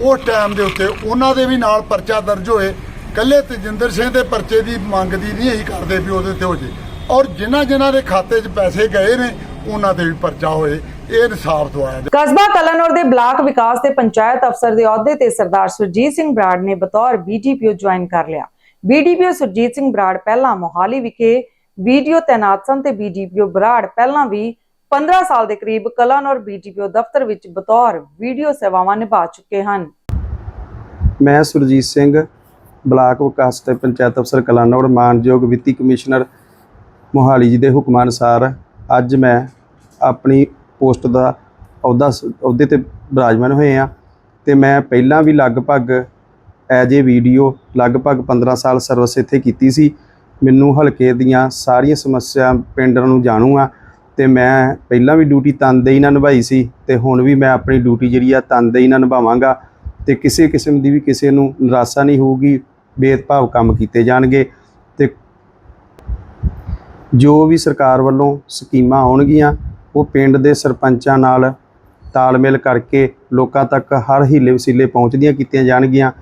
ਉਸ ਟਾਈਮ ਦੇ ਉੱਤੇ ਉਹਨਾਂ ਦੇ ਵੀ ਨਾਲ ਪਰਚਾ ਦਰਜ ਹੋਏ। ਕੱਲੇ ਤਜਿੰਦਰ ਸਿੰਘ ਦੇ ਪਰਚੇ ਦੀ ਮੰਗ ਦੀ ਨਹੀਂ ਅਸੀਂ ਕਰਦੇ ਵੀ ਉਹਦੇ ਤੇ ਹੋ ਜੇ। ਔਰ ਜਿਨ੍ਹਾਂ ਜਿਨ੍ਹਾਂ ਦੇ ਖਾਤੇ 'ਚ ਪੈਸੇ ਗਏ ਨੇ, ਉਹਨਾਂ ਤੇ ਵੀ ਪਰਚਾ ਹੋਏ। ਇਹ ਇਨਸਾਫ ਦਵਾਇਆ ਕਸਬਾ ਕਲਨੌਰ ਦੇ ਬਲਾਕ ਵਿਕਾਸ ਤੇ ਪੰਚਾਇਤ ਅਫਸਰ ਦੇ ਅਹੁਦੇ ਤੇ ਸਰਦਾਰ ਸੁਰਜੀਤ ਸਿੰਘ ਬਰਾੜ ਨੇ ਬਤੌਰ ਬੀਡੀਪੀਓ ਜੁਆਇਨ ਕਰ ਲਿਆ। ਬੀਡੀਪੀਓ ਸੁਰਜੀਤ ਸਿੰਘ ਬਰਾੜ ਪਹਿਲਾਂ ਮੋਹਾਲੀ ਵਿਖੇ ਵੀਡੀਓ ਤੈਨਾਤ ਸਨ ਤੇ ਬੀਡੀਪੀਓ ਬਰਾੜ ਪਹਿਲਾਂ ਵੀ 15 ਸਾਲ ਦੇ ਕਰੀਬ ਕਲਨੌਰ ਬੀਡੀਪੀਓ ਦਫ਼ਤਰ ਵਿੱਚ ਬਤੌਰ ਵੀਡੀਓ ਸੇਵਾਵਾਂ ਨਿਭਾ ਚੁੱਕੇ ਹਨ। ਮੈਂ ਸੁਰਜੀਤ ਸਿੰਘ, ਬਲਾਕ ਵਿਕਾਸ ਤੇ ਪੰਚਾਇਤ ਅਫਸਰ ਕਲਾਨੌਰ ਮਾਨਯੋਗ ਵਿੱਤੀ ਕਮਿਸ਼ਨਰ ਮੋਹਾਲੀ ਜੀ ਦੇ ਹੁਕਮਾਂ ਅਨੁਸਾਰ ਅੱਜ ਮੈਂ ਆਪਣੀ ਪੋਸਟ ਦਾ ਅਹੁਦਾ ਸ- ਅਹੁਦੇ ਤੇ ਬਿਰਾਜਮਾਨ ਹੋਏ ਆ ਤੇ ਮੈਂ ਪਹਿਲਾਂ ਵੀ ਲਗਭਗ ਐਜ ਏ ਵੀਡੀਓ ਲਗਭਗ 15 ਸਾਲ ਸਰਵਿਸ ਇੱਥੇ ਕੀਤੀ ਸੀ। ਮੈਨੂੰ ਹਲਕੇ ਦੀਆਂ ਸਾਰੀਆਂ ਸਮੱਸਿਆ ਪਿੰਡਾਂ ਨੂੰ ਜਾਣੂ ਆ। ਤੇ ਮੈਂ ਪਹਿਲਾਂ ਵੀ ਡਿਊਟੀ ਤਨਦੇਹੀ ਨਾਲ ਨਿਭਾਈ ਸੀ ਤੇ ਹੁਣ ਵੀ ਮੈਂ ਆਪਣੀ ਡਿਊਟੀ ਜਿਹੜੀ ਆ ਤਨਦੇਹੀ ਨਾਲ ਨਿਭਾਵਾਂਗਾ ਤੇ ਕਿਸੇ ਕਿਸਮ ਦੀ ਵੀ ਕਿਸੇ ਨੂੰ ਨਿਰਾਸ਼ਾ ਨਹੀਂ ਹੋਊਗੀ, ਭੇਦਭਾਵ ਕੰਮ ਕੀਤੇ ਜਾਣਗੇ ਤੇ ਜੋ ਵੀ ਸਰਕਾਰ ਵੱਲੋਂ ਸਕੀਮਾਂ ਆਉਣਗੀਆਂ, ਉਹ ਪਿੰਡ ਦੇ ਸਰਪੰਚਾਂ ਨਾਲ ਤਾਲਮੇਲ ਕਰਕੇ ਲੋਕਾਂ ਤੱਕ ਹਰ ਹੀਲੇ ਵਸੀਲੇ ਪਹੁੰਚਦੀਆਂ ਕੀਤੀਆਂ ਜਾਣਗੀਆਂ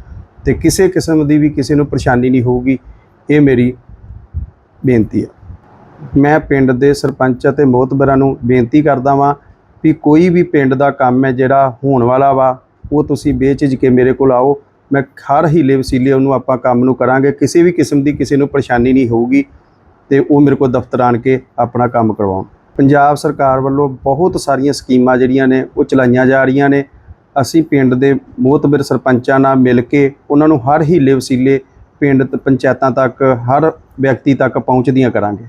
ਤੇ ਕਿਸੇ ਕਿਸਮ ਦੀ ਵੀ ਕਿਸੇ ਨੂੰ ਪਰੇਸ਼ਾਨੀ ਨਹੀਂ ਹੋਊਗੀ, ਇਹ ਮੇਰੀ ਬੇਨਤੀ ਹੈ ਮੈਂ ਪਿੰਡ ਦੇ ਸਰਪੰਚ ਅਤੇ ਮੋਹਤਬਰਾਂ ਨੂੰ ਬੇਨਤੀ ਕਰਦਾ ਵਾਂ ਵੀ ਕੋਈ ਵੀ ਪਿੰਡ ਦਾ ਕੰਮ ਹੈ ਜਿਹੜਾ ਹੋਣ ਵਾਲਾ ਵਾ, ਉਹ ਤੁਸੀਂ ਬੇਝਿਜਕ ਕੇ ਮੇਰੇ ਕੋਲ ਆਓ। ਮੈਂ ਹਰ ਹੀਲੇ ਵਸੀਲੇ ਉਹਨੂੰ ਆਪਾਂ ਕੰਮ ਨੂੰ ਕਰਾਂਗੇ। ਕਿਸੇ ਵੀ ਕਿਸਮ ਦੀ ਕਿਸੇ ਨੂੰ ਪਰੇਸ਼ਾਨੀ ਨਹੀਂ ਹੋਊਗੀ ਤੇ ਉਹ ਮੇਰੇ ਕੋਲ ਦਫ਼ਤਰ ਆਣ ਕੇ ਆਪਣਾ ਕੰਮ ਕਰਵਾਉਣ। ਪੰਜਾਬ ਸਰਕਾਰ ਵੱਲੋਂ ਬਹੁਤ ਸਾਰੀਆਂ ਸਕੀਮਾਂ ਜਿਹੜੀਆਂ ਨੇ, ਉਹ ਚਲਾਈਆਂ ਜਾ ਰਹੀਆਂ ਨੇ। ਅਸੀਂ ਪਿੰਡ ਦੇ ਮੋਹਤਬਰ ਸਰਪੰਚਾਂ ਨਾਲ ਮਿਲ ਕੇ ਉਹਨਾਂ ਨੂੰ ਹਰ ਹੀਲੇ ਵਸੀਲੇ ਪਿੰਡ ਤੇ ਪੰਚਾਇਤਾਂ ਤੱਕ, ਹਰ ਵਿਅਕਤੀ ਤੱਕ ਪਹੁੰਚਦੀਆਂ ਕਰਾਂਗੇ।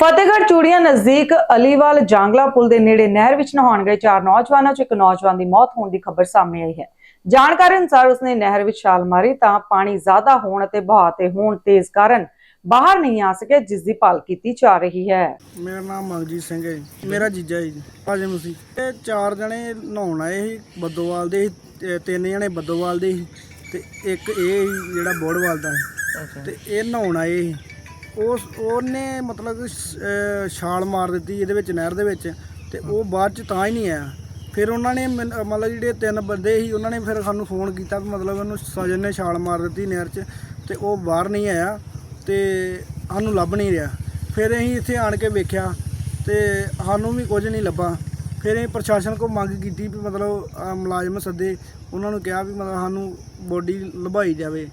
ਫਤਿਹਗੜ੍ਹ ਚੂੜੀਆਂ ਨਜ਼ਦੀਕ ਅਲੀਵਾਲ ਜਾਂਗਲਾ ਪੁਲ ਦੇ ਨੇੜੇ ਨਹਿਰ ਵਿੱਚ ਨਹਾਉਣ ਗਏ ਚਾਰ ਨੌਜਵਾਨਾਂ 'ਚ ਇੱਕ ਨੌਜਵਾਨ ਦੀ ਮੌਤ ਹੋਣ ਦੀ ਖਬਰ ਸਾਹਮਣੇ ਆਈ ਹੈ। ਜਾਣਕਾਰੀ ਅਨੁਸਾਰ ਉਸਨੇ ਨਹਿਰ ਵਿੱਚ ਛਾਲ ਮਾਰੀ ਤਾਂ ਪਾਣੀ ਜ਼ਿਆਦਾ ਹੋਣ ਅਤੇ ਵਹਾਅ ਤੇ ਹੋਣ ਤੇਜ਼ ਕਾਰਨ ਬਾਹਰ ਨਹੀਂ ਆ ਸਕਿਆ ਜਿਸ ਦੀ ਭਾਲ ਕੀਤੀ ਜਾ ਰਹੀ ਹੈ। ਮੇਰਾ ਨਾਮ ਮਨਜੀਤ ਸਿੰਘ ਹੈ ਜੀ। ਮੇਰਾ ਜੀਜਾ ਜੀ। ਹਾਜਮ ਸੀ ਇਹ ਚਾਰ ਜਣੇ ਨਹਾਉਣ ਆਏ ਸੀ ਬੱਦੋਵਾਲ ਦੇ ਸੀ, ਤੇ ਤਿੰਨ ਜਣੇ ਬੱਦੋਵਾਲ ਦੇ ਸੀ ਤੇ ਇੱਕ ਇਹ ਸੀ ਜਿਹੜਾ ਬੋੜਵਾਲ ਦਾ ਸੀ। ਤੇ ਇਹ ਨਹਾਉਣ ਆਏ ਸੀ। ਉਸ ਉਹਨੇ ਮਤਲਬ ਸ- ਅਹ, ਛਾਲ ਮਾਰ ਦਿੱਤੀ ਇਹਦੇ ਵਿੱਚ, ਨਹਿਰ ਦੇ ਵਿੱਚ ਤੇ ਉਹ ਬਾਅਦ ਚ ਤਾਂ ਹੀ ਨਹੀਂ ਆਇਆ। ਫਿਰ ਉਹਨਾਂ ਨੇ ਮੈਨ- ਅਹ ਮਤਲਬ ਜਿਹੜੇ ਤਿੰਨ ਬੰਦੇ ਸੀ, ਉਹਨਾਂ ਨੇ ਫਿਰ ਸਾਨੂੰ ਫੋਨ ਕੀਤਾ ਵੀ ਮਤਲਬ ਉਹਨੂੰ ਸਜਨ ਨੇ ਛਾਲ ਮਾਰ ਦਿੱਤੀ ਨਹਿਰ 'ਚ ਤੇ ਉਹ ਬਾਹਰ ਨਹੀਂ ਆਇਆ ਤੇ ਸਾਨੂੰ ਲੱਭ ਨਹੀਂ ਰਿਹਾ। ਫਿਰ ਅਸੀਂ ਇੱਥੇ ਆਣ ਕੇ ਵੇਖਿਆ ਤੇ ਸਾਨੂੰ ਵੀ ਕੁਝ ਨਹੀਂ ਲੱਭਾ। ਫਿਰ ਅਸੀਂ ਪ੍ਰਸ਼ਾਸਨ ਕੋਲ ਮੰਗ ਕੀਤੀ ਵੀ ਮਤਲਬ ਆਹ ਮੁਲਾਜ਼ਮ ਸੱਦੇ, ਉਹਨਾਂ ਨੂੰ ਕਿਹਾ ਵੀ ਮਤਲਬ ਸਾਨੂੰ ਬੋਡੀ ਲਭਾਈ ਜਾਵੇ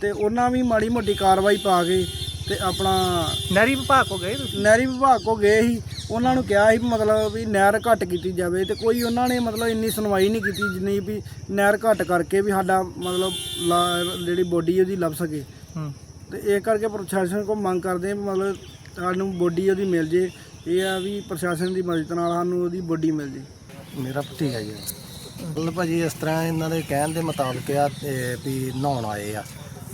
ਤੇ ਉਹਨਾਂ ਵੀ ਮਾੜੀ ਮੋਟੀ ਕਾਰਵਾਈ ਪਾ ਕੇ ਤੇ ਆਪਣਾ ਨਹਿਰੀ ਵਿਭਾਗ ਕੋ ਗਏ ਤੁਸੀਂ? ਨਹਿਰੀ ਵਿਭਾਗ ਕੋ ਗਏ ਸੀ। ਉਹਨਾਂ ਨੂੰ ਕਿਹਾ ਸੀ ਵੀ ਮਤਲਬ ਵੀ ਨਹਿਰ ਘੱਟ ਕੀਤੀ ਜਾਵੇ ਤੇ ਕੋਈ ਉਹਨਾਂ ਨੇ ਮਤਲਬ ਇੰਨੀ ਸੁਣਵਾਈ ਨਹੀਂ ਕੀਤੀ ਜਿੰਨੀ ਵੀ ਨਹਿਰ ਘੱਟ ਕਰਕੇ ਵੀ ਸਾਡਾ ਮਤਲਬ ਲਾ- ਜਿਹੜੀ ਬੋਡੀ ਉਹਦੀ ਲੱਭ ਸਕੇ। ਹੂੰ। ਤੇ ਇਹ ਕਰਕੇ ਪ੍ਰਸ਼ਾਸਨ ਕੋ ਮੰਗ ਕਰਦੇ ਆ ਵੀ ਮਤਲਬ ਸਾਨੂੰ ਬੋਡੀ ਉਹਦੀ ਮਿਲ ਜੇ। ਇਹ ਆ ਵੀ ਪ੍ਰਸ਼ਾਸਨ ਦੀ ਮਦਦ ਨਾਲ ਸਾਨੂੰ ਉਹਦੀ ਬੋਡੀ ਮਿਲ ਜੇ। ਮੇਰਾ ਭਤੀਜਾ ਜੀ। ਮਤਲਬ ਭਾਜੀ ਇਸ ਤਰ੍ਹਾਂ ਇਹਨਾਂ ਦੇ ਕਹਿਣ ਦੇ ਮੁਤਾਬਕ ਆ ਤੇ ਵੀ ਨਹਾਉਣ ਆਏ ਆ।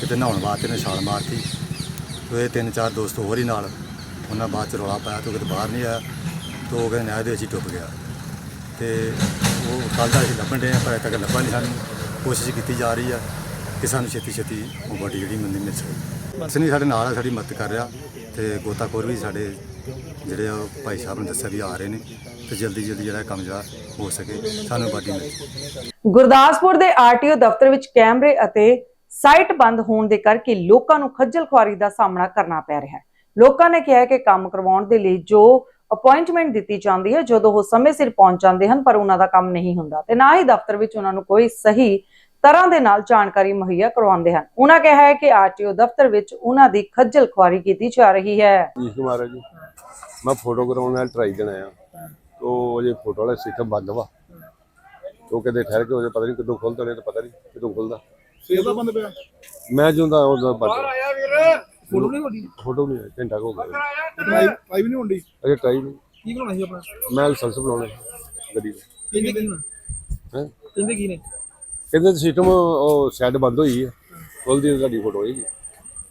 ਕਿਤੇ ਨਹਾਉਣ ਵਾਸਤੇ ਨੇ ਛਾਲ ਮਾਰਤੀ। ਤੇ ਇਹ ਤਿੰਨ ਚਾਰ ਦੋਸਤ ਹੋਰ ਹੀ ਨਾਲ। ਉਹਨਾਂ ਬਾਅਦ ਚ ਰੌਲਾ ਪਾਇਆ ਤੇ ਕਿਤੇ ਬਾਹਰ ਨਹੀਂ ਆਇਆ। ਤੇ ਉਹ ਕਹਿੰਦੇ ਨਹਿਰ ਦੇ ਵਿੱਚ ਹੀ ਡੁੱਬ ਗਿਆ। ਤੇ ਉਹ ਕੱਲ੍ਹ ਦਾ ਅਸੀਂ ਲੱਭਣ ਦੇ ਪਰ ਅਜੇ ਤੱਕ ਲੱਭਾ ਨਹੀਂ ਸਾਨੂੰ। ਕੋਸ਼ਿਸ਼ ਕੀਤੀ ਜਾ ਰਹੀ ਆ ਕਿ ਸਾਨੂੰ ਛੇਤੀ ਛੇਤੀ ਉਹ ਬੋਡੀ ਜਿਹੜੀ ਮੰਦੀ ਮਿਲ ਸਕੇ। ਅਸੀਂ ਸਾਡੇ ਨਾਲ ਆ, ਸਾਡੀ ਮਦਦ ਕਰ ਰਿਹਾ। ਤੇ ਗੋਤਾਖੋਰ ਵੀ ਸਾਡੇ ਜਿਹੜੇ ਆ ਉਹ ਭਾਈ ਸਾਹਿਬ ਨੇ ਦੱਸਿਆ ਵੀ ਆ ਰਹੇ ਨੇ। ਤੇ ਜਲਦੀ ਜਲਦੀ ਜਿਹੜਾ ਕੰਮ ਜਿਹੜਾ ਹੋ ਸਕੇ, ਸਾਨੂੰ ਬਾਡੀ ਮਿਲ ਸਕੇ। ਗੁਰਦਾਸਪੁਰ ਦੇ ਆਰਟੀਓ ਦਫ਼ਤਰ ਵਿੱਚ ਕੈਮਰੇ ਅਤੇ ਸਾਈਟ ਬੰਦ ਹੋਣ ਦੇ ਕਰਕੇ ਲੋਕਾਂ ਨੂੰ ਖੱਜਲ ਖੁਆਰੀ ਦਾ ਸਾਹਮਣਾ ਕਰਨਾ ਪੈ ਰਿਹਾ ਹੈ। ਲੋਕਾਂ ਨੇ ਕਿਹਾ ਕਿ ਕੰਮ ਕਰਵਾਉਣ ਦੇ ਲਈ ਜੋ ਅਪਾਇੰਟਮੈਂਟ ਦਿੱਤੀ ਜਾਂਦੀ ਹੈ, ਜਦੋਂ ਉਹ ਸਮੇਂ ਸਿਰ ਪਹੁੰਚ ਜਾਂਦੇ ਹਨ, ਪਰ ਉਹਨਾਂ ਦਾ ਕੰਮ ਨਹੀਂ ਹੁੰਦਾ ਤੇ ਨਾ ਹੀ ਦਫ਼ਤਰ ਵਿੱਚ ਉਹਨਾਂ ਨੂੰ ਕੋਈ ਸਹੀ ਤਰ੍ਹਾਂ ਦੇ ਨਾਲ ਜਾਣਕਾਰੀ ਮੁਹੱਈਆ ਕਰਵਾਉਂਦੇ ਹਨ। ਉਹਨਾਂ ਕਿਹਾ ਹੈ ਕਿ ਆਰਟੀਓ ਦਫ਼ਤਰ ਵਿੱਚ ਉਹਨਾਂ ਦੀ ਖੱਜਲ ਖੁਆਰੀ ਕੀਤੀ ਜਾ ਰਹੀ ਹੈ। ਜੀ ਕੁਮਾਰ ਜੀ। ਮੈਂ ਫੋਟੋ ਕਰਾਉਣ ਨਾਲ ਟਰਾਈ ਦੇਣਾ ਆ ਤੋ ਅਜੇ ਫੋਟੋ ਵਾਲਾ ਸਿਸਟਮ ਬੰਦ ਵਾ। ਤੋ ਕਿਤੇ ਠਹਿਰ ਕੇ ਹੋ ਪਤਾ ਨਹੀਂ ਕਦੋਂ ਖੁੱਲਦਾ ਨਹੀਂ ਤਾਂ ਪਤਾ ਨਹੀਂ ਕਦੋਂ ਖੁੱਲਦਾ ਸੇਵਾ ਦਾ ਬੰਦ ਪਿਆ? ਮੈਂ ਜਿਉਂਦਾ ਉਹਦਾ ਬੰਦ ਫੋਟੋ ਨਹੀਂ ਹੋਣੀ। ਫੋਟੋ ਨਹੀਂ ਆਇਆ, ਘੰਟਾ ਕੁ ਹੋ ਗਿਆ। ਟਰਾਈ ਟਰਾਈ ਵੀ ਨਹੀਂ ਹੁੰਦੀ ਅਜੇ ਟਰਾਈ ਨਹੀਂ। ਕੀ ਕਰਾਉਣਾ ਸੀ ਆਪਣਾ? ਮੈਂ ਲਾਇਸੈਂਸ ਬਣਾਉਣਾ ਗੱਡੀ ਦਾ। ਕਹਿੰਦੇ ਕੀ ਹੈ? ਕਹਿੰਦੇ ਕੀ ਨੇ? ਕਹਿੰਦੇ ਸਿਸਟਮ ਉਹ ਸੈੱਟ ਬੰਦ ਹੋਈ ਹੈ। ਖੁੱਲਦੀ ਤਾਂ ਤੁਹਾਡੀ ਫੋਟੋ ਹੋਏਗੀ।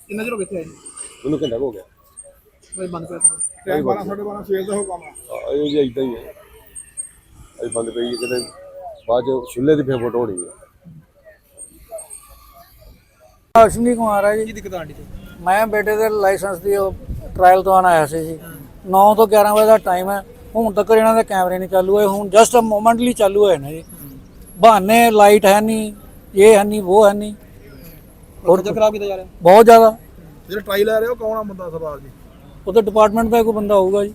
ਕਿੰਨਾ ਚਿਰ ਹੋ ਗਿਆ ਇੱਥੇ ਆਏ ਮੈਨੂੰ ਘੰਟਾ ਕੁ ਹੋ ਗਿਆ। ਕੋਈ ਬੰਦ ਪਿਆ ਸਾਰਾ ਟਾਈਮ 12 12:30 ਸਵੇਰ ਦਾ ਹੋ ਕੰਮ। ਇਹ ਜੀ ਇਦਾਂ ਹੀ ਹੈ। ਅਜੇ ਬੰਦ ਪਈ ਹੈ ਕਿਤੇ ਬਾਅਦ ਚ ਛੁੱਲੇ ਦੀ ਫੇਰ ਫੋਟੋ ਹੋਣੀ ਹੈ। ਅਸ਼ਵਨੀ ਕੁਮਾਰ ਹੈ ਕੀ ਜੀ ਦਿੱਕਤ ਆਂਡੀ ਤੇ ਮੈਂ ਬੇਟੇ ਦੇ ਲਾਇਸੈਂਸ ਦੀ ਟ੍ਰਾਇਲ ਤੋਂ ਆਇਆ ਸੀ ਜੀ। 9 ਤੋਂ 11 ਵਜੇ ਦਾ ਟਾਈਮ ਹੈ। ਹੁਣ ਤੱਕ ਇਹਨਾਂ ਦੇ ਕੈਮਰੇ ਨਹੀਂ ਚਾਲੂ ਹੋਏ। ਹੁਣ ਜਸਟ ਅ ਮੋਮੈਂਟਲੀ ਚਾਲੂ ਹੋਏ ਨੇ ਜੀ। ਬਹਾਨੇ ਲਾਈਟ ਹੈ ਨਹੀਂ ਇਹ ਹੈ ਨਹੀਂ ਉਹ ਹੈ ਨਹੀਂ। ਹੋਰ ਜੋ ਖਰਾਬ ਕੀਤਾ ਜਾ ਰਿਹਾ? ਬਹੁਤ ਜ਼ਿਆਦਾ। ਜਿਹੜਾ ਟਰਾਈ ਲੈ ਰਹੇ ਹੋ ਕੌਣ ਆ ਬੰਦਾ ਸਰਦਾਰ ਜੀ? ਉਹਦੇ ਡਿਪਾਰਟਮੈਂਟ ਦਾ ਕੋਈ ਬੰਦਾ ਹੋਊਗਾ ਜੀ।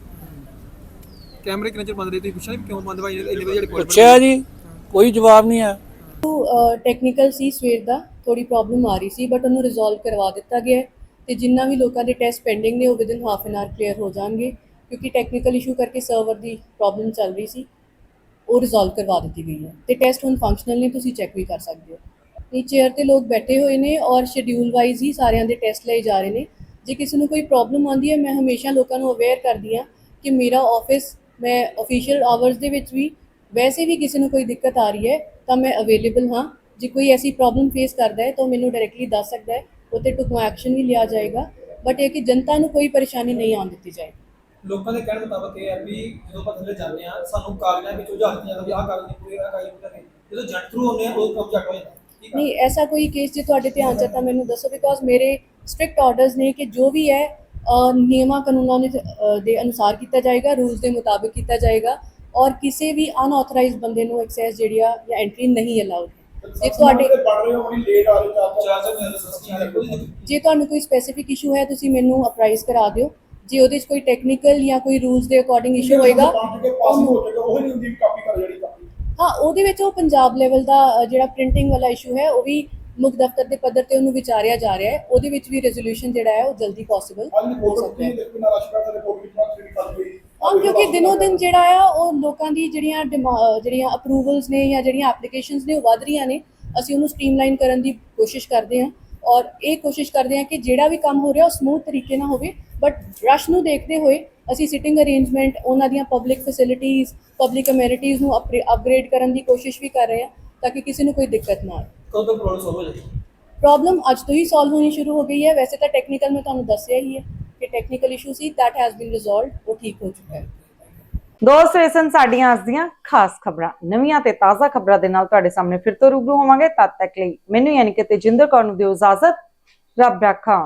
ਕੈਮਰੇ ਕਿੰਨੇ ਚਿਰ ਬੰਦ ਰਹੇ? ਤੁਸੀਂ ਪੁੱਛਿਆ ਕਿਉਂ ਬੰਦ ਭਾਈ ਇੰਨੇ ਵਜੇ ਜਿਹੜੇ ਪੁੱਛਿਆ ਜੀ। ਕੋਈ ਜਵਾਬ ਨਹੀਂ ਹੈ। ਟੈਕਨੀਕਲ ਸੀ ਸਵੇਰ ਦਾ। ਥੋੜੀ ਪ੍ਰੋਬਲਮ ਆ ਰਹੀ ਸੀ ਬਟ ਉਹਨੂੰ ਰਿਜ਼ੋਲਵ ਕਰਵਾ ਦਿੱਤਾ ਗਿਆ ਹੈ ਤੇ ਜਿੰਨਾ ਵੀ ਲੋਕਾਂ ਦੇ ਟੈਸਟ ਪੈਂਡਿੰਗ ਨੇ, ਉਹ within half N R clear ਹੋ ਜਾਣਗੇ, ਕਿਉਂਕਿ ਟੈਕਨੀਕਲ ਇਸ਼ੂ ਕਰਕੇ ਸਰਵਰ ਦੀ ਪ੍ਰੋਬਲਮ ਚੱਲ ਰਹੀ ਸੀ, ਉਹ ਰਿਜ਼ੋਲਵ ਕਰਵਾ ਦਿੱਤੀ ਗਈ ਹੈ ਤੇ ਟੈਸਟ ਹੁਣ ਫੰਕਸ਼ਨਲ ਨੇ, ਤੁਸੀਂ ਚੈੱਕ ਵੀ ਕਰ ਸਕਦੇ ਹੋ। ਇਹ ਚੇਅਰ ਤੇ ਲੋਕ ਬੈਠੇ ਹੋਏ ਨੇ ਔਰ ਸ਼ਡਿਊਲ ਵਾਈਜ਼ ਹੀ ਸਾਰਿਆਂ ਦੇ ਟੈਸਟ ਲਏ ਜਾ ਰਹੇ ਨੇ। ਜੇ ਕਿਸੇ ਨੂੰ ਕੋਈ ਪ੍ਰੋਬਲਮ ਆਉਂਦੀ ਹੈ, ਮੈਂ ਹਮੇਸ਼ਾ ਲੋਕਾਂ ਨੂੰ ਅਵੇਅਰ ਕਰਦੀ ਹਾਂ ਕਿ ਮੇਰਾ ਆਫਿਸ ਮੈਂ ਅਫੀਸ਼ੀਅਲ ਆਵਰਸ ਦੇ ਵਿੱਚ ਵੀ ਵੈਸੇ ਵੀ ਕਿਸੇ ਨੂੰ ਕੋਈ ਦਿੱਕਤ ਆ ਰਹੀ ਹੈ, ਤਾਂ ਮੈਂ ਅਵੇਲੇਬਲ ਹਾਂ। ਜੇ ਕੋਈ ਐਸੀ ਪ੍ਰੋਬਲਮ ਫੇਸ ਕਰਦਾ ਹੈ ਤਾਂ ਮੈਨੂੰ ਡਾਇਰੈਕਟਲੀ ਦੱਸ ਸਕਦਾ ਹੈ। ਉਹ 'ਤੇ ਟੁਕਮਾ ਐਕਸ਼ਨ ਵੀ ਲਿਆ ਜਾਏਗਾ। ਬਟ ਇਹ ਕਿ ਜਨਤਾ ਨੂੰ ਕੋਈ ਪਰੇਸ਼ਾਨੀ ਨਹੀਂ ਆਉਣ ਦਿੱਤੀ ਜਾਏ ਲੋਕਾਂ ਦੇ ਕਹਿਣ ਮੁਤਾਬਕ ਇਹ ਹੈ ਵੀ ਜਦੋਂ ਆਪਾਂ ਥੱਲੇ ਜਾਂਦੇ ਆ ਸਾਨੂੰ ਕਾਗਜ਼ਾਂ ਵਿੱਚ ਦਿੱਤਾ ਜਾਂਦਾ ਵੀ ਆਹ ਕਾਗਜ਼ ਨਹੀਂ ਪੂਰੇ ਆਹ ਕਾਗਜ਼ ਪੂਰੇ ਜਦੋਂ ਜੱਟ ਥਰੂ ਹੁੰਦੇ ਆ ਉਹ ਕੰਮ ਜੱਟ ਹੋ ਜਾਂਦਾ ਨਹੀਂ ਐਸਾ ਕੋਈ ਕੇਸ ਜੇ ਤੁਹਾਡੇ ਧਿਆਨ 'ਚ ਤਾਂ ਮੈਨੂੰ ਦੱਸੋ ਬਿਕੋਜ਼ ਮੇਰੇ ਸਟ੍ਰਿਕਟ ਆਰਡਰਸ ਨੇ ਕਿ ਜੋ ਵੀ ਹੈ ਨਿਯਮਾਂ ਕਾਨੂੰਨਾਂ ਦੇ ਅਨੁਸਾਰ ਕੀਤਾ ਜਾਏਗਾ ਰੂਲਸ ਦੇ ਮੁਤਾਬਿਕ ਕੀਤਾ ਜਾਏਗਾ। ਔਰ ਕਿਸੇ ਵੀ ਅਨਆਥੋਰਾਈਜ਼ਡ ਬੰਦੇ ਨੂੰ ਐਕਸੈਸ ਜਿਹੜੀ ਆ ਜਾਂ ਐਂਟਰੀ ਨਹੀਂ ਅਲਾਉਡ ਜੇ ਤੁਹਾਡੇ ਪੜ ਰਹੇ ਹੋ ਬੜੀ ਲੇਟ ਆ ਰਹੇ ਚਾਰ ਜੇ ਤੁਹਾਨੂੰ ਕੋਈ ਸਪੈਸੀਫਿਕ ਇਸ਼ੂ ਹੈ ਤੁਸੀਂ ਮੈਨੂੰ ਅਪਰਾਈਜ਼ ਕਰਾ ਦਿਓ। ਜੇ ਉਹਦੇ 'ਚ ਕੋਈ ਟੈਕਨੀਕਲ ਜਾਂ ਕੋਈ ਰੂਲਸ ਦੇ ਅਕੋਰਡਿੰਗ ਇਸ਼ੂ ਹੋਏਗਾ ਹਾਂ ਉਹਦੇ ਵਿੱਚ ਉਹ ਪੰਜਾਬ ਲੈਵਲ ਦਾ ਜਿਹੜਾ ਪ੍ਰਿੰਟਿੰਗ ਵਾਲਾ ਇਸ਼ੂ ਹੈ ਉਹ ਵੀ ਮੁੱਖ ਦਫ਼ਤਰ ਦੇ ਪੱਧਰ ਤੇ ਉਹਨੂੰ ਵਿਚਾਰਿਆ ਜਾ ਰਿਹਾ ਹੈ। ਉਹਦੇ ਵਿੱਚ ਵੀ ਰੈਜ਼ੋਲੂਸ਼ਨ ਜਿਹੜਾ ਹੈ ਉਹ ਜਲਦੀ ਪੋਸੀਬਲ ਹੋ ਸਕਦਾ ਹੈ। ਹਾਂ ਕਿਉਂਕਿ ਦਿਨੋ ਦਿਨ ਜਿਹੜਾ ਆ ਉਹ ਲੋਕਾਂ ਦੀ ਜਿਹੜੀਆਂ ਜਿਹੜੀਆਂ ਅਪਰੂਵਲਸ ਨੇ ਜਾਂ ਜਿਹੜੀਆਂ ਐਪਲੀਕੇਸ਼ਨਸ ਨੇ ਉਹ ਵਧ ਰਹੀਆਂ ਨੇ। ਅਸੀਂ ਉਹਨੂੰ ਸਟ੍ਰੀਮਲਾਈਨ ਕਰਨ ਦੀ ਕੋਸ਼ਿਸ਼ ਕਰਦੇ ਹਾਂ। ਔਰ ਇਹ ਕੋਸ਼ਿਸ਼ ਕਰਦੇ ਹਾਂ ਕਿ ਜਿਹੜਾ ਵੀ ਕੰਮ ਹੋ ਰਿਹਾ ਉਹ ਸਮੂਥ ਤਰੀਕੇ ਨਾਲ ਹੋਵੇ। ਬਟ ਰਸ਼ ਨੂੰ ਦੇਖਦੇ ਹੋਏ ਅਸੀਂ ਸਿਟਿੰਗ ਅਰੇਂਜਮੈਂਟ ਉਹਨਾਂ ਦੀਆਂ ਪਬਲਿਕ ਫੈਸਿਲਿਟੀਆਂ ਪਬਲਿਕ ਅਮੈਨਿਟੀਜ਼ ਨੂੰ ਅਪਗ੍ਰੇਡ ਕਰਨ ਦੀ ਕੋਸ਼ਿਸ਼ ਵੀ ਕਰ ਰਹੇ ਹਾਂ ਤਾਂ ਕਿ ਕਿਸੇ ਨੂੰ ਕੋਈ ਦਿੱਕਤ ਨਾ ਆਏ ਕਦੋਂ ਤੱਕ ਪ੍ਰੋਬਲਮ ਸੋਲਵ ਹੋ ਜਾਏਗੀ? ਪ੍ਰੋਬਲਮ ਅੱਜ ਤੋਂ ਹੀ ਸੋਲਵ ਹੋਣੀ ਸ਼ੁਰੂ ਹੋ ਗਈ ਹੈ। ਵੈਸੇ ਤਾਂ ਟੈਕਨੀਕਲ ਮੈਂ ਤੁਹਾਨੂੰ ਦੱਸਿਆ ਹੀ ਹੈ। ਕਿ ਟੈਕਨੀਕਲ ਇਸ਼ੂ ਸੀ that has been resolved ਉਹ ਠੀਕ ਹੋ ਚੁੱਕਾ ਹੈ ਦੋਸਤ ਇਹ ਸਾਡੀਆਂ ਅੱਜ ਦੀਆਂ ਖਾਸ ਖਬਰਾਂ ਨਵੀਆਂ ਤੇ ਤਾਜ਼ਾ ਖਬਰਾਂ ਦੇ ਨਾਲ ਤੁਹਾਡੇ ਸਾਹਮਣੇ ਫਿਰ ਤੋਂ ਰੂਬਰੂ ਹੋਵਾਂਗੇ ਤਦ ਤੱਕ ਲਈ ਮੈਨੂੰ ਯਾਨੀ ਕਿ ਤੇਜਿੰਦਰ ਕੌਰ ਨੂੰ ਦਿਓ ਇਜਾਜ਼ਤ ਰੱਬ ਰਾਖਾ